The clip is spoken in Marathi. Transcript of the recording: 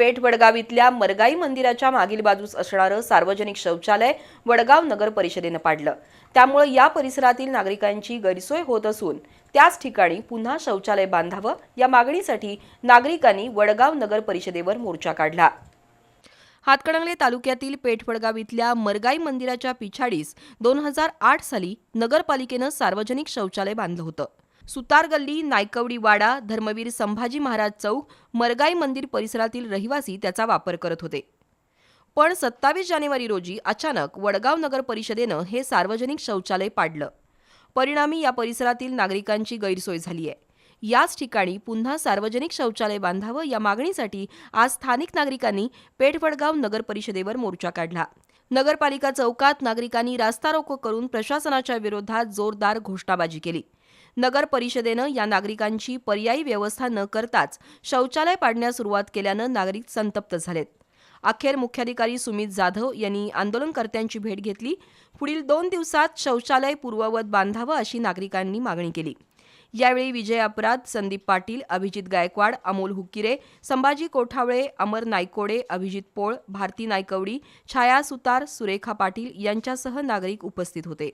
पेठ वडगाव इथल्या मरगाई मंदिराच्या मागील बाजूस असणारं सार्वजनिक शौचालय वडगाव नगर परिषदेनं पाडलं. त्यामुळे या परिसरातील नागरिकांची गैरसोय होत असून त्याच ठिकाणी पुन्हा शौचालय बांधावं या मागणीसाठी नागरिकांनी वडगाव नगर परिषदेवर मोर्चा काढला. हातकणंगले तालुक्यातील पेठवडगाव इथल्या मरगाई मंदिराच्या पिछाडीस दोन हजार आठ साली नगरपालिकेनं सार्वजनिक शौचालय बांधलं होतं. सुतार गल्ली नायकवडी वाडा धर्मवीर संभाजी महाराज चौक मरगाई मंदिर परिसरातील रहिवासी त्याचा वापर करत होते. पण सत्तावीस जानेवारी रोजी अचानक वडगाव नगर परिषदेनं हे सार्वजनिक शौचालय पाडलं. परिणामी या परिसरातील नागरिकांची गैरसोय झाली आहे. याच ठिकाणी पुन्हा सार्वजनिक शौचालय बांधावं या मागणीसाठी आज स्थानिक नागरिकांनी पेठवडगाव नगर परिषदेवर मोर्चा काढला. नगरपालिका चौकात नागरिकांनी रास्ता रोको करून प्रशासनाच्या विरोधात जोरदार घोषणाबाजी केली. नगर परिषदेनं या नागरिकांची पर्यायी व्यवस्था न करताच शौचालय पाडण्यास सुरुवात केल्यानं नागरिक संतप्त झालेत. अखेर मुख्याधिकारी सुमित जाधव यांनी आंदोलनकर्त्यांची भेट घेतली. पुढील दोन दिवसात शौचालय पूर्ववत बांधावं अशी नागरिकांनी मागणी केली. यावेळी विजय अपराध संदीप पाटील अभिजित गायकवाड अमोल हुकिरे संभाजी कोठावळे अमर नायकोडे अभिजित पोळ भारती नायकवडी छाया सुतार सुरेखा पाटील यांच्यासह नागरिक उपस्थित होते.